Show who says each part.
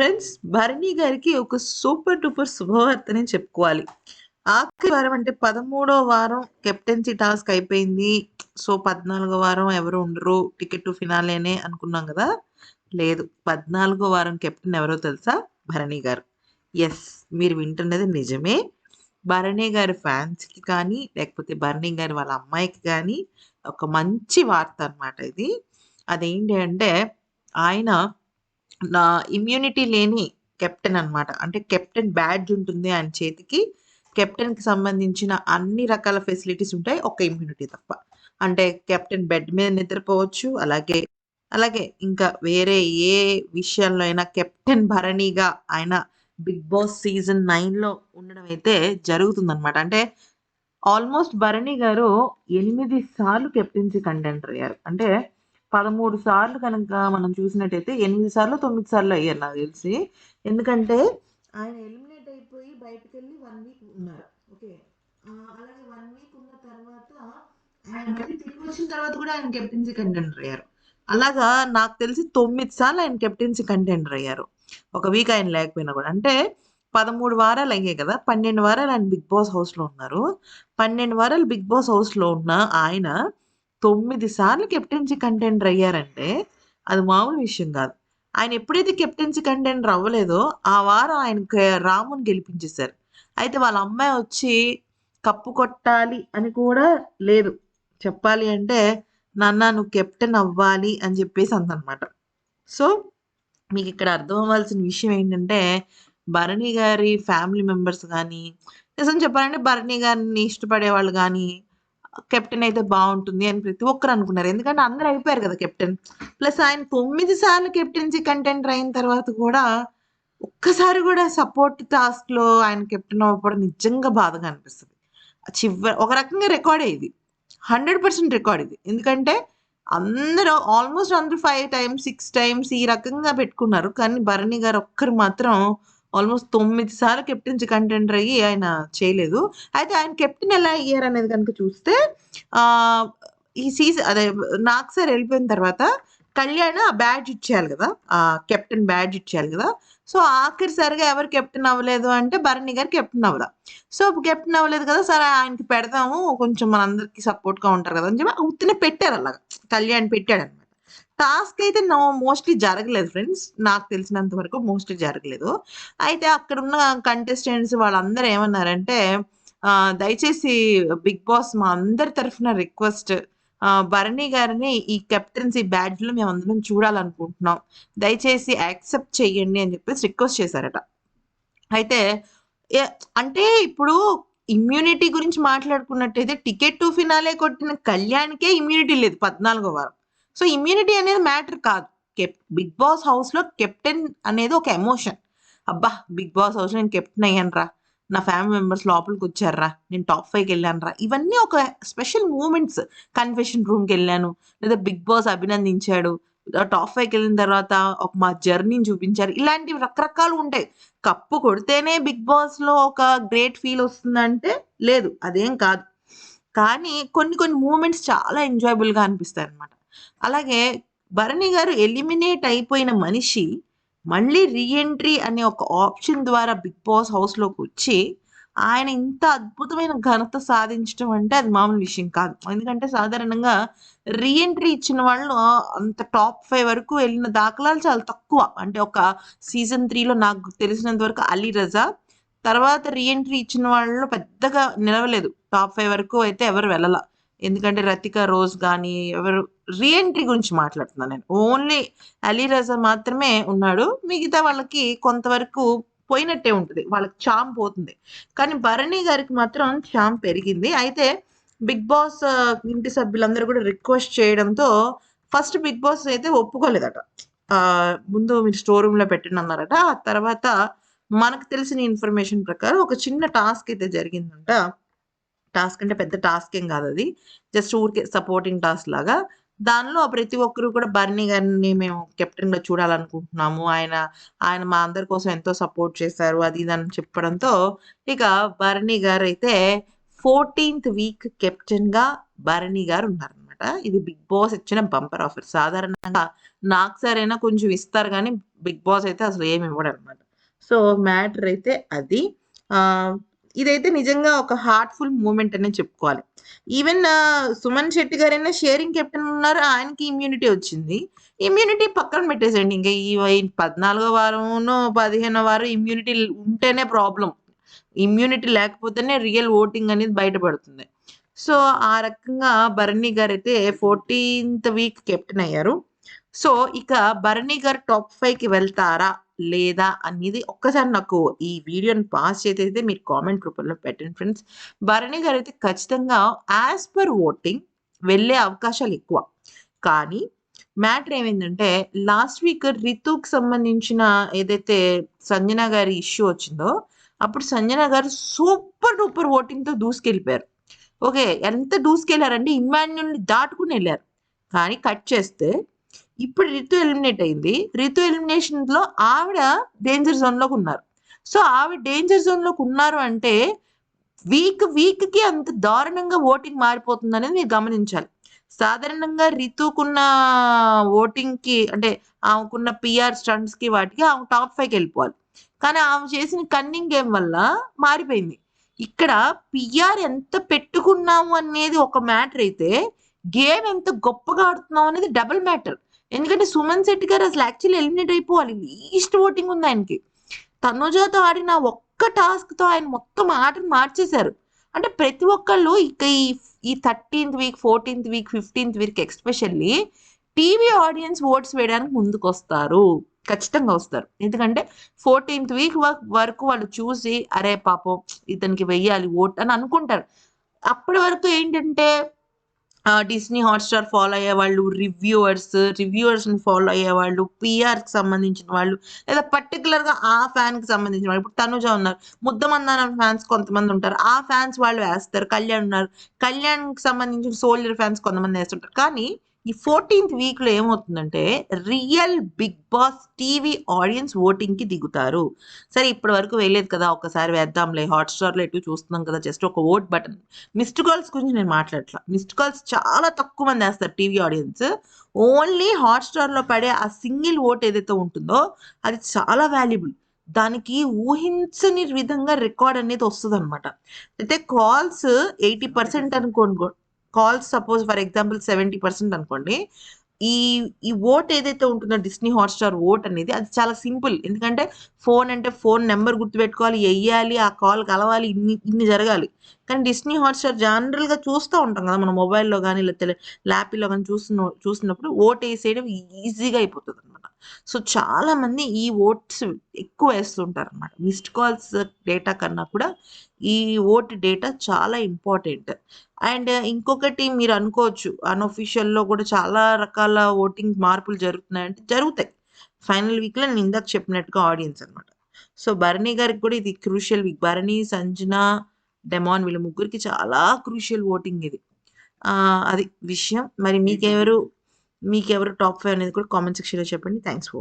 Speaker 1: Friends Bharani గారికి ఒక super duper శుభవార్తనే చెప్పుకోవాలి. ఆఖరి వారం అంటే పదమూడో వారం కెప్టెన్సీ టాస్క్ అయిపోయింది. సో పద్నాలుగో వారం ఎవరు ఉండరు. టికెట్ టు ఫినాలేనే అనుకున్నాం కదా? లేదు. పద్నాలుగో వారం కెప్టెన్ ఎవరో తెలుసా? భరణి గారు. ఎస్ మీరు వింటున్నది నిజమే. భరణి గారి ఫ్యాన్స్కి కానీ లేకపోతే భరణి గారి వాళ్ళ అమ్మాయికి కానీ ఒక మంచి వార్త అనమాట ఇది. అదేంటి అంటే ఆయన నా ఇమ్యూనిటీ లేని కెప్టెన్ అనమాట అంటే కెప్టెన్ బ్యాడ్జ్ ఉంటుంది ఆయన చేతికి. కెప్టెన్కి సంబంధించిన అన్ని రకాల ఫెసిలిటీస్ ఉంటాయి. ఒక ఇమ్యూనిటీ తప్ప. అంటే కెప్టెన్ బెడ్ మీద నిద్రపోవచ్చు. అలాగే అలాగే ఇంకా వేరే ఏ విషయంలో అయినా కెప్టెన్ భరణిగా ఆయన బిగ్ బాస్ సీజన్ నైన్లో ఉండడం అయితే జరుగుతుందనమాట అంటే ఆల్మోస్ట్ భరణి గారు ఎనిమిది సార్లు కెప్టెన్సీ కంటెంటర్ అయ్యారు. అంటే పదమూడు సార్లు కనుక మనం చూసినట్టయితే ఎనిమిది సార్లు తొమ్మిది సార్లు అయ్యారు నాకు తెలిసి. ఎందుకంటే ఆయన ఎలిమినేట్ అయిపోయి బయటకు వెళ్ళి వన్ వీక్ ఉన్నారు. ఓకే? అలాగే వన్ వీక్ ఉన్న తర్వాత ఆయన మళ్ళీ తిరిగి వచ్చిన తర్వాత కూడా ఆయన కెప్టెన్సీ కంటెండర్ అయ్యారు. అలాగా నాకు తెలిసి తొమ్మిది సార్లు ఆయన కెప్టెన్సీ కంటెండర్ అయ్యారు. ఒక వీక్ ఆయన లేకపోయినా కూడా. అంటే పదమూడు వారాలు అయ్యాయి కదా. పన్నెండు వారాలు ఆయన బిగ్ బాస్ హౌస్లో ఉన్నారు. పన్నెండు వారాలు బిగ్ బాస్ హౌస్లో ఉన్న ఆయన తొమ్మిది సార్లు కెప్టెన్సీ కంటెండర్ అయ్యారంటే అది మామూలు విషయం కాదు. ఆయన ఎప్పుడైతే కెప్టెన్సీ కంటెండర్ అవ్వలేదో ఆ వారం ఆయన రాముని గెలిపించేశారు. అయితే వాళ్ళ అమ్మాయి వచ్చి కప్పు కొట్టాలి అని కూడా లేదు. చెప్పాలి అంటే నాన్న నువ్వు కెప్టెన్ అవ్వాలి అని చెప్పేసి అందనమాట. సో మీకు ఇక్కడ అర్థం అవ్వాల్సిన విషయం ఏంటంటే భరణి గారి ఫ్యామిలీ మెంబర్స్ కానీ నిజం చెప్పాలంటే భరణి గారిని ఇష్టపడే వాళ్ళు కానీ కెప్టెన్ అయితే బాగుంటుంది అని ప్రతి ఒక్కరు అనుకున్నారు. ఎందుకంటే అందరూ అయిపోయారు కదా కెప్టెన్. ప్లస్ ఆయన తొమ్మిది సార్లు కెప్టెన్సీ కంటెంటర్ అయిన తర్వాత కూడా ఒక్కసారి కూడా సపోర్ట్ టాస్క్లో ఆయన కెప్టెన్ అవ్వడం నిజంగా బాధగా అనిపిస్తుంది. చివరి ఒక రకంగా రికార్డే ఇది. హండ్రెడ్ పర్సెంట్ రికార్డ్ ఇది. ఎందుకంటే అందరూ ఆల్మోస్ట్ అందరూ ఫైవ్ టైమ్స్ సిక్స్ టైమ్స్ ఈ రకంగా పెట్టుకున్నారు. కానీ భరణి గారు ఒక్కరు మాత్రం ఆల్మోస్ట్ తొమ్మిది సార్లు కెప్టెన్సీ కంటెండర్ అయ్యి ఆయన చేయలేదు. అయితే ఆయన కెప్టెన్ ఎలా అయ్యారు అనేది కనుక చూస్తే ఈ సీజన్ అదే నాకు సార్ వెళ్ళిపోయిన తర్వాత కళ్యాణ్ ఆ బ్యాడ్జ్ ఇచ్చేయాలి కదా. ఆ కెప్టెన్ బ్యాడ్జ్ ఇచ్చేయాలి కదా. సో ఆఖరిసారిగా ఎవరు కెప్టెన్ అవ్వలేదు అంటే భరణి గారు కెప్టెన్ అవ్వదా సో కెప్టెన్ అవ్వలేదు కదా సరే ఆయనకి పెడదాము కొంచెం మనందరికీ సపోర్ట్గా ఉంటారు కదా అని చెప్పి ఉత్తినే పెట్టారు అలాగా. కళ్యాణ్ పెట్టాడు టాస్క్ అయితే నో మోస్ట్లీ జరగలేదు ఫ్రెండ్స్ నాకు తెలిసినంత వరకు మోస్ట్లీ జరగలేదు. అయితే అక్కడ ఉన్న కంటెస్టెంట్స్ వాళ్ళందరూ ఏమన్నారంటే దయచేసి బిగ్ బాస్ మా అందరి తరఫున రిక్వెస్ట్ భరణి గారిని ఈ కెప్టెన్సీ బ్యాడ్జ్లో మేము అందరం చూడాలనుకుంటున్నాం. దయచేసి యాక్సెప్ట్ చేయండి అని చెప్పేసి రిక్వెస్ట్ చేశారట. అయితే అంటే ఇప్పుడు ఇమ్యూనిటీ గురించి మాట్లాడుకున్నట్టయితే టికెట్ టు ఫినాలే కొట్టిన కళ్యాణ్కే ఇమ్యూనిటీ లేదు పద్నాలుగో వారం. సో ఇమ్యూనిటీ అనేది మ్యాటర్ కాదు. కెప్ బిగ్ బాస్ హౌస్లో కెప్టెన్ అనేది ఒక ఎమోషన్ అబ్బా బిగ్ బాస్ హౌస్ నేను కెప్టెన్ అయ్యాను రా. నా ఫ్యామిలీ మెంబర్స్ లోపలికి వచ్చారా నేను టాప్ ఫైవ్కి వెళ్ళాను రా. ఇవన్నీ ఒక స్పెషల్ మూమెంట్స్ కన్ఫెషన్ రూమ్కి వెళ్ళాను. లేదా బిగ్ బాస్ అభినందించాడు. టాప్ ఫైవ్కి వెళ్ళిన తర్వాత ఒక మా జర్నీని చూపించారు. ఇలాంటివి రకరకాలు ఉంటాయి. కప్పు కొడితేనే బిగ్ బాస్లో ఒక గ్రేట్ ఫీల్ వస్తుందంటే లేదు. అదేం కాదు. కానీ కొన్ని కొన్ని మూమెంట్స్ చాలా ఎంజాయబుల్గా అనిపిస్తాయి అనమాట అలాగే భరణి గారు ఎలిమినేట్ అయిపోయిన మనిషి మళ్ళీ రీఎంట్రీ అనే ఒక ఆప్షన్ ద్వారా బిగ్ బాస్ హౌస్లోకి వచ్చి ఆయన ఇంత అద్భుతమైన ఘనత సాధించడం అంటే అది మామూలు విషయం కాదు. ఎందుకంటే సాధారణంగా రీఎంట్రీ ఇచ్చిన వాళ్ళు అంత టాప్ ఫైవ్ వరకు వెళ్ళిన దాఖలాలు చాలా తక్కువ. అంటే ఒక సీజన్ త్రీలో నాకు తెలిసినంత వరకు అలీ రజా తర్వాత రీఎంట్రీ ఇచ్చిన వాళ్ళు పెద్దగా నిలవలేదు. టాప్ ఫైవ్ వరకు అయితే ఎవరు వెళ్ళాల. ఎందుకంటే రతిక రోజ్ కానీ ఎవరు రీఎంట్రీ గురించి మాట్లాడుతున్నాను నేను. ఓన్లీ అలీ రజా మాత్రమే ఉన్నాడు. మిగతా వాళ్ళకి కొంతవరకు పోయినట్టే ఉంటుంది. వాళ్ళకి చామ్ పోతుంది. కానీ భరణి గారికి మాత్రం చామ్ పెరిగింది. అయితే బిగ్ బాస్ ఇంటి సభ్యులందరూ కూడా రిక్వెస్ట్ చేయడంతో ఫస్ట్ బిగ్ బాస్ అయితే ఒప్పుకోలేదట. ముందు మీరు స్టోర్ రూమ్లో పెట్టండి అన్నారట. ఆ తర్వాత మనకు తెలిసిన ఇన్ఫర్మేషన్ ప్రకారం ఒక చిన్న టాస్క్ అయితే జరిగిందంట. టాస్క్ అంటే పెద్ద టాస్క్ ఏం కాదు అది జస్ట్ ఊరికే సపోర్టింగ్ టాస్క్ లాగా దానిలో ప్రతి ఒక్కరు కూడా బర్నీ గారిని మేము కెప్టెన్గా చూడాలనుకుంటున్నాము ఆయన ఆయన మా అందరి కోసం ఎంతో సపోర్ట్ చేశారు అది ఇది అని చెప్పడంతో ఇక బర్నీ గారు అయితే ఫోర్టీన్త్ వీక్ కెప్టెన్గా బర్నీ గారు ఉన్నారనమాట ఇది బిగ్ బాస్ ఇచ్చిన బంపర్ ఆఫర్. సాధారణంగా నాకు సరైనా కొంచెం ఇస్తారు కానీ బిగ్ బాస్ అయితే అసలు ఏమి ఇవ్వడనమాట. సో, మ్యాటర్ అయితే అది. ఇదైతే నిజంగా ఒక హార్ట్‌ఫుల్ మూమెంట్ అనే చెప్పుకోవాలి. ఈవెన్ సుమన్ శెట్టి గారైనా షేరింగ్ కెప్టెన్ ఉన్నారు. ఆయనకి ఇమ్యూనిటీ వచ్చింది. ఇమ్యూనిటీ పక్కన పెట్టేసండి ఇంకా ఈ పద్నాలుగో వారంలో పదిహేనో వారం ఇమ్యూనిటీ ఉంటేనే ప్రాబ్లం ఇమ్యూనిటీ లేకపోతేనే రియల్ ఓటింగ్ అనేది బయటపడుతుంది. సో, ఆ రకంగా భరణి గారైతే 14థ్ వీక్ కెప్టెన్ అయ్యారు. సో, ఇక భరణి గారు టాప్ ఫైవ్కి వెళ్తారా? లేదా? అనేది ఒక్కసారి నాకు ఈ వీడియోని పాస్ చేసేది మీరు కామెంట్ రూపంలో పెట్టండి ఫ్రెండ్స్. భరణి గారు అయితే ఖచ్చితంగా యాజ్ పర్ ఓటింగ్ వెళ్ళే అవకాశాలు ఎక్కువ. కానీ మ్యాటర్ ఏమైందంటే లాస్ట్ వీక్ రితుకు సంబంధించిన ఏదైతే సంజన గారి ఇష్యూ వచ్చిందో, అప్పుడు సంజన గారు సూపర్ డూపర్ ఓటింగ్‌తో దూసుకెళ్ళిపోయారు. ఓకే. ఎంత దూసుకెళ్ళారంటే ఇమాన్యుల్ని దాటుకుని వెళ్ళారు కానీ కట్ చేస్తే ఇప్పుడు రితు ఎలిమినేట్ అయింది. రితు ఎలిమినేషన్‌లో ఆవిడ డేంజర్ జోన్‌లోకి ఉన్నారు. సో, ఆవిడ డేంజర్ జోన్‌లోకి ఉన్నారు అంటే వీక్ వీక్‌కి అంత దారుణంగా ఓటింగ్ మారిపోతుందనేది మీరు గమనించాలి. సాధారణంగా రితుకున్న ఓటింగ్‌కి అంటే ఆమెకున్న పీఆర్ స్టంట్స్‌కి వాటికి ఆమె టాప్ ఫైవ్కి వెళ్ళిపోవాలి. కానీ ఆమె చేసిన కన్నింగ్ గేమ్ వల్ల మారిపోయింది. ఇక్కడ పిఆర్ ఎంత పెట్టుకున్నాము అనేది ఒక మ్యాటర్ అయితే, గేమ్ ఎంత గొప్పగా ఆడుతున్నాం అనేది డబుల్ మ్యాటర్. ఎందుకంటే సుమన్ శెట్టి గారు అసలు యాక్చువల్లీ ఎలిమినేట్ అయిపోవాలి. లీస్ట్ ఓటింగ్ ఉంది ఆయనకి. తనుజాతో ఆడిన ఒక్క టాస్క్‌తో ఆయన మొత్తం ఆటను మార్చేశారు. అంటే ప్రతి ఒక్కళ్ళు ఇక ఈ ఈ 13థ్ వీక్, 14థ్ week, 15థ్ week especially TV audience votes వేయడానికి ముందుకు వస్తారు ఖచ్చితంగా వస్తారు. ఎందుకంటే 14థ్ వీక్ వరకు వాళ్ళు చూసి అరే పాపం ఇతనికి వెయ్యాలి ఓట్ అని అనుకుంటారు. అప్పటి వరకు ఏంటంటే డిస్నీ హాట్‌స్టార్ ఫాలో అయ్యేవాళ్ళు, రివ్యూవర్స్, రివ్యూవర్స్‌ని ఫాలో అయ్యేవాళ్ళు, పిఆర్కి సంబంధించిన వాళ్ళు, లేదా పర్టికులర్గా ఆ ఫ్యాన్‌కి సంబంధించిన వాళ్ళు. ఇప్పుడు తనుజ ఉన్నారు. ముద్దమందారం ఫ్యాన్స్ కొంతమంది ఉంటారు. ఆ ఫ్యాన్స్ వాళ్ళు వేస్తారు. కళ్యాణ్ ఉన్నారు. కళ్యాణ్‌కి సంబంధించిన సోల్జర్ ఫ్యాన్స్ కొంతమంది వేస్తుంటారు. కానీ ఈ 14థ్ వీక్‌లో ఏమవుతుందంటే real Bigg Boss TV audience ఓటింగ్‌కి దిగుతారు. సరే ఇప్పటి వరకు వేయలేదు కదా! ఒకసారి వేద్దాంలే హాట్‌స్టార్‌లో ఎటు చూస్తున్నాం కదా! జస్ట్ ఒక ఓట్ బటన్. మిస్డ్ కాల్స్ గురించి నేను మాట్లాడట్లా. మిస్డ్ కాల్స్ చాలా తక్కువ మంది వేస్తారు టీవీ ఆడియన్స్. ఓన్లీ హాట్‌స్టార్‌లో పడే ఆ సింగిల్ ఓట్ ఏదైతే ఉంటుందో అది చాలా వాల్యుబుల్. దానికి ఊహించని విధంగా రికార్డ్ అనేది వస్తదనమాట. అయితే కాల్స్ ఎయిటీ పర్సెంట్ అనుకోండి కాల్స్ సపోజ్ ఫర్ ఎగ్జాంపుల్ 70% అనుకోండి. ఈ ఈ ఓట్ ఏదైతే ఉంటుందో డిస్నీ హాట్‌స్టార్ ఓట్ అనేది అది చాలా సింపుల్. ఎందుకంటే ఫోన్ అంటే ఫోన్ నెంబర్ గుర్తుపెట్టుకోవాలి, వెయ్యాలి ఆ కాల్ కలవాలి ఇన్ని ఇన్ని జరగాలి. కానీ డిస్నీ హాట్‌స్టార్ జనరల్‌గా చూస్తా ఉంటాం కదా! మన మొబైల్‌లో కానీ లేకపోతే ల్యాప్‌లో కానీ చూస్తున్న చూస్తున్నప్పుడు ఓట్ వేసేయడం ఈజీగా అయిపోతుంది సో, చాలామంది ఈ ఓట్స్ ఎక్కువ వేస్తుంటారనమాట. మిస్డ్ కాల్స్ డేటా కన్నా కూడా ఈ ఓట్ డేటా చాలా ఇంపార్టెంట్. అండ్ ఇంకొకటి మీరు అనుకోవచ్చు అన్‌అఫీషియల్‌లో కూడా చాలా రకాల ఓటింగ్ మార్పులు జరుగుతున్నాయంటే జరుగుతాయి. ఫైనల్ వీక్‌లో నేను ఇందాక చెప్పినట్టుగా ఆడియన్స్ అనమాట. సో, భరణి గారికి కూడా ఇది crucial week. Bharani, Sanjana, demon వీళ్ళ ముగ్గురికి చాలా క్రూషియల్ ఓటింగ్ ఇది. అది విషయం. మరి మీకెవరు మీకు ఎవరు టాప్ ఫైవ్ అనేది కూడా కామెంట్ సెక్షన్‌లో చెప్పండి. Thanks for